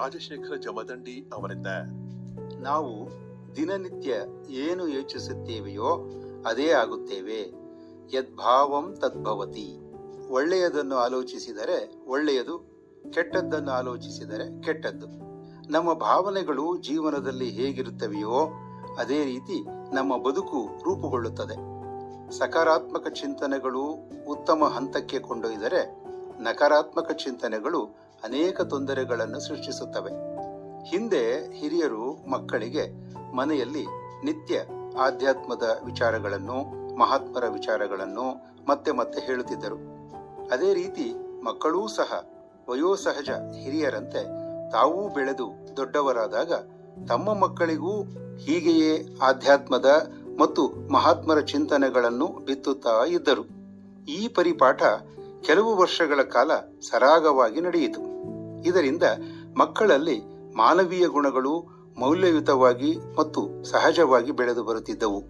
ರಾಜಶೇಖರ ಜಮದಂಡಿ ಅವರಿಂದ. ನಾವು ದಿನನಿತ್ಯ ಏನು ಯೋಚಿಸುತ್ತೇವೆಯೋ ಅದೇ ಆಗುತ್ತೇವೆ. ಯದ್ಭಾವಂ ತದ್ಭವತಿ. ಒಳ್ಳೆಯದನ್ನು ಆಲೋಚಿಸಿದರೆ ಒಳ್ಳೆಯದು, ಕೆಟ್ಟದ್ದನ್ನು ಆಲೋಚಿಸಿದರೆ ಕೆಟ್ಟದ್ದು. ನಮ್ಮ ಭಾವನೆಗಳು ಜೀವನದಲ್ಲಿ ಹೇಗಿರುತ್ತವೆಯೋ ಅದೇ ರೀತಿ ನಮ್ಮ ಬದುಕು ರೂಪುಗೊಳ್ಳುತ್ತದೆ. ಸಕಾರಾತ್ಮಕ ಚಿಂತನೆಗಳು ಉತ್ತಮ ಹಂತಕ್ಕೆ ಕೊಂಡೊಯ್ದರೆ ನಕಾರಾತ್ಮಕ ಚಿಂತನೆಗಳು ಅನೇಕ ತೊಂದರೆಗಳನ್ನು ಸೃಷ್ಟಿಸುತ್ತವೆ. ಹಿಂದೆ ಹಿರಿಯರು ಮಕ್ಕಳಿಗೆ ಮನೆಯಲ್ಲಿ ನಿತ್ಯ ಆಧ್ಯಾತ್ಮದ ವಿಚಾರಗಳನ್ನು, ಮಹಾತ್ಮರ ವಿಚಾರಗಳನ್ನು ಮತ್ತೆ ಮತ್ತೆ ಹೇಳುತ್ತಿದ್ದರು. ಅದೇ ರೀತಿ ಮಕ್ಕಳೂ ಸಹ ವಯೋಸಹಜ ಹಿರಿಯರಂತೆ ತಾವೂ ಬೆಳೆದು ದೊಡ್ಡವರಾದಾಗ ತಮ್ಮ ಮಕ್ಕಳಿಗೂ ಹೀಗೆಯೇ ಆಧ್ಯಾತ್ಮದ ಮತ್ತು ಮಹಾತ್ಮರ ಚಿಂತನೆಗಳನ್ನು ಬಿತ್ತುತ್ತಾ ಇದ್ದರು. ಈ ಪರಿಪಾಠ ಕೆಲವು ವರ್ಷಗಳ ಕಾಲ ಸರಾಗವಾಗಿ ನಡೆಯಿತು. ಇದರಿಂದ ಮಕ್ಕಳಲ್ಲಿ ಮಾನವೀಯ ಗುಣಗಳು ಮೌಲ್ಯಯುತವಾಗಿ ಮತ್ತು ಸಹಜವಾಗಿ ಬೆಳೆದು ಬರುತ್ತಿದ್ದವು.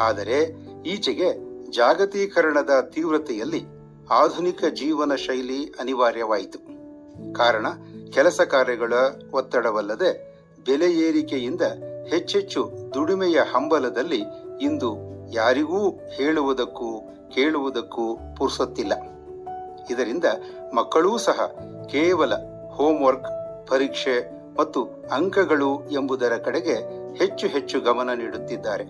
ಆದರೆ ಈಚೆಗೆ ಜಾಗತೀಕರಣದ ತೀವ್ರತೆಯಲ್ಲಿ ಆಧುನಿಕ ಜೀವನ ಶೈಲಿ ಅನಿವಾರ್ಯವಾಯಿತು. ಕಾರಣ ಕೆಲಸ ಕಾರ್ಯಗಳ ಒತ್ತಡವಲ್ಲದೆ ಬೆಲೆ ಏರಿಕೆಯಿಂದ ಹೆಚ್ಚೆಚ್ಚು ದುಡಿಮೆಯ ಹಂಬಲದಲ್ಲಿ ಇಂದು ಯಾರಿಗೂ ಹೇಳುವುದಕ್ಕೂ ಕೇಳುವುದಕ್ಕೂ ಪುರ್ಸೊತ್ತಿಲ್ಲ. ಇದರಿಂದ ಮಕ್ಕಳೂ ಸಹ ಕೇವಲ ಹೋಮ್ವರ್ಕ್ ಪರೀಕ್ಷೆ ಮತ್ತು ಅಂಕಗಳು ಎಂಬುದರ ಕಡೆಗೆ ಹೆಚ್ಚು ಹೆಚ್ಚು ಗಮನ ನೀಡುತ್ತಿದ್ದಾರೆ.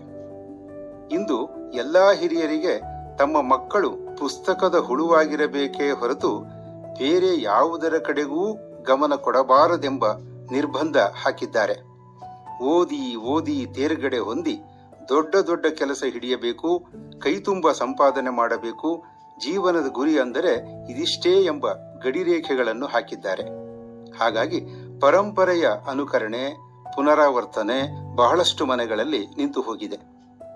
ಇಂದು ಎಲ್ಲಾ ಹಿರಿಯರಿಗೆ ತಮ್ಮ ಮಕ್ಕಳು ಪುಸ್ತಕದ ಹುಳುವಾಗಿರಬೇಕೇ ಹೊರತು ಬೇರೆ ಯಾವುದರ ಕಡೆಗೂ ಗಮನ ಕೊಡಬಾರದೆಂಬ ನಿರ್ಬಂಧ ಹಾಕಿದ್ದಾರೆ. ಓದಿ ಓದಿ ತೇರ್ಗಡೆ ಹೊಂದಿ ದೊಡ್ಡ ದೊಡ್ಡ ಕೆಲಸ ಹಿಡಿಯಬೇಕು, ಕೈತುಂಬ ಸಂಪಾದನೆ ಮಾಡಬೇಕು ಜೀವನದ ಗುರಿ ಅಂದರೆ ಇದಿಷ್ಟೇ ಎಂಬ ಗಡಿರೇಖೆಗಳನ್ನು ಹಾಕಿದ್ದಾರೆ. ಹಾಗಾಗಿ ಪರಂಪರೆಯ ಅನುಕರಣೆ, ಪುನರಾವರ್ತನೆ ಬಹಳಷ್ಟು ಮನೆಗಳಲ್ಲಿ ನಿಂತು ಹೋಗಿದೆ.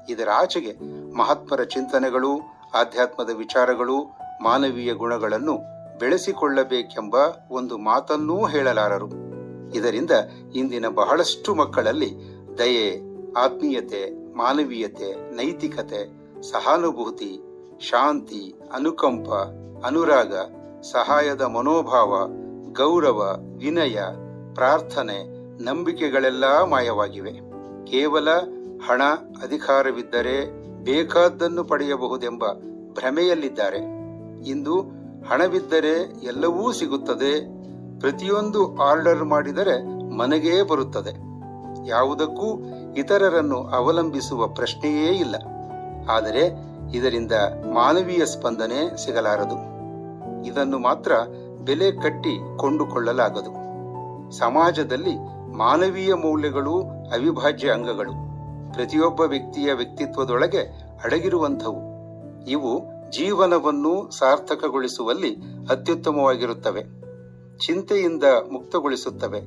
ಇದರ ಆಚೆಗೆ ಮಹಾತ್ಮರ ಚಿಂತನೆಗಳು, ಆಧ್ಯಾತ್ಮದ ವಿಚಾರಗಳು, ಮಾನವೀಯ ಗುಣಗಳನ್ನು ಬೆಳೆಸಿಕೊಳ್ಳಬೇಕೆಂಬ ಒಂದು ಮಾತನ್ನೂ ಹೇಳಲಾರರು. ಇದರಿಂದ ಇಂದಿನ ಬಹಳಷ್ಟು ಮಕ್ಕಳಲ್ಲಿ ದಯೆ, ಆತ್ಮೀಯತೆ, ಮಾನವೀಯತೆ, ನೈತಿಕತೆ, ಸಹಾನುಭೂತಿ ಶಾಂತಿ, ಅನುಕಂಪ, ಅನುರಾಗ, ಸಹಾಯದ ಮನೋಭಾವ, ಗೌರವ, ವಿನಯ, ಪ್ರಾರ್ಥನೆ, ನಂಬಿಕೆಗಳೆಲ್ಲ ಮಾಯವಾಗಿವೆ. ಕೇವಲ ಹಣ, ಅಧಿಕಾರವಿದ್ದರೆ ಬೇಕಾದ್ದನ್ನು ಪಡೆಯಬಹುದೆಂಬ ಭ್ರಮೆಯಲ್ಲಿದ್ದಾರೆ. ಇಂದು ಹಣವಿದ್ದರೆ ಎಲ್ಲವೂ ಸಿಗುತ್ತದೆ. ಪ್ರತಿಯೊಂದು ಆರ್ಡರ್ ಮಾಡಿದರೆ ಮನೆಗೇ ಬರುತ್ತದೆ. ಯಾವುದಕ್ಕೂ ಇತರರನ್ನು ಅವಲಂಬಿಸುವ ಪ್ರಶ್ನೆಯೇ ಇಲ್ಲ. ಆದರೆ ಇದರಿಂದ ಮಾನವೀಯ ಸ್ಪಂದನೆ ಸಿಗಲಾರದು. ಇದನ್ನು ಮಾತ್ರ ಬೆಲೆ ಕಟ್ಟಿ ಕೊಂಡುಕೊಳ್ಳಲಾಗದು. ಸಮಾಜದಲ್ಲಿ ಮಾನವೀಯ ಮೌಲ್ಯಗಳು ಅವಿಭಾಜ್ಯ ಅಂಗಗಳು. ಪ್ರತಿಯೊಬ್ಬ ವ್ಯಕ್ತಿಯ ವ್ಯಕ್ತಿತ್ವದೊಳಗೆ ಅಡಗಿರುವಂಥವು. ಇವು ಜೀವನವನ್ನು ಸಾರ್ಥಕಗೊಳಿಸುವಲ್ಲಿ ಅತ್ಯುತ್ತಮವಾಗಿರುತ್ತವೆ. ಚಿಂತೆಯಿಂದ ಮುಕ್ತಗೊಳಿಸುತ್ತವೆ.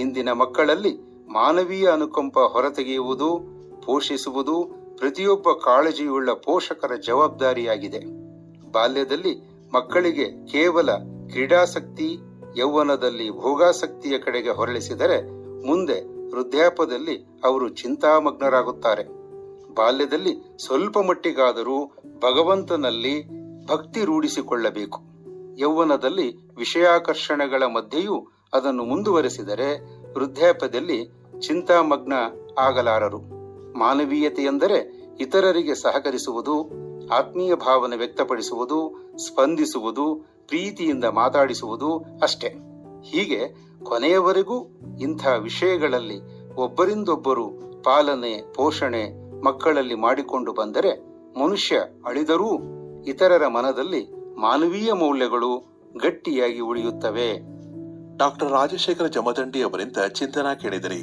ಇಂದಿನ ಮಕ್ಕಳಲ್ಲಿ ಮಾನವೀಯ ಅನುಕಂಪ ಹೊರತೆಗೆಯುವುದು, ಪೋಷಿಸುವುದು ಪ್ರತಿಯೊಬ್ಬ ಕಾಳಜಿಯುಳ್ಳ ಪೋಷಕರ ಜವಾಬ್ದಾರಿಯಾಗಿದೆ. ಬಾಲ್ಯದಲ್ಲಿ ಮಕ್ಕಳಿಗೆ ಕೇವಲ ಕ್ರೀಡಾಸಕ್ತಿ, ಯೌವನದಲ್ಲಿ ಭೋಗಾಸಕ್ತಿಯ ಕಡೆಗೆ ಹೊರಳಿಸಿದರೆ ಮುಂದೆ ವೃದ್ಧಾಪದಲ್ಲಿ ಅವರು ಚಿಂತಾಮಗ್ನರಾಗುತ್ತಾರೆ. ಬಾಲ್ಯದಲ್ಲಿ ಸ್ವಲ್ಪ ಮಟ್ಟಿಗಾದರೂ ಭಗವಂತನಲ್ಲಿ ಭಕ್ತಿ ರೂಢಿಸಿಕೊಳ್ಳಬೇಕು. ಯೌವನದಲ್ಲಿ ವಿಷಯಾಕರ್ಷಣೆಗಳ ಮಧ್ಯೆಯೂ ಅದನ್ನು ಮುಂದುವರೆಸಿದರೆ ವೃದ್ಧಾಪದಲ್ಲಿ ಚಿಂತಾಮಗ್ನ ಆಗಲಾರರು. ಮಾನವೀಯತೆ ಎಂದರೆ ಇತರರಿಗೆ ಸಹಕರಿಸುವುದು, ಆತ್ಮೀಯ ಭಾವನೆ ವ್ಯಕ್ತಪಡಿಸುವುದು, ಸ್ಪಂದಿಸುವುದು, ಪ್ರೀತಿಯಿಂದ ಮಾತಾಡಿಸುವುದು ಅಷ್ಟೇ. ಹೀಗೆ ಕೊನೆಯವರೆಗೂ ಇಂಥ ವಿಷಯಗಳಲ್ಲಿ ಒಬ್ಬರಿಂದೊಬ್ಬರು ಪಾಲನೆ, ಪೋಷಣೆ ಮಕ್ಕಳಲ್ಲಿ ಮಾಡಿಕೊಂಡು ಬಂದರೆ ಮನುಷ್ಯ ಅಳಿದರೂ ಇತರರ ಮನದಲ್ಲಿ ಮಾನವೀಯ ಮೌಲ್ಯಗಳು ಗಟ್ಟಿಯಾಗಿ ಉಳಿಯುತ್ತವೆ. ಡಾಕ್ಟರ್ ರಾಜಶೇಖರ ಜಮದಂಡಿ ಅವರಿಂದ ಚಿಂತನಾ ಕೇಳಿದಿರಿ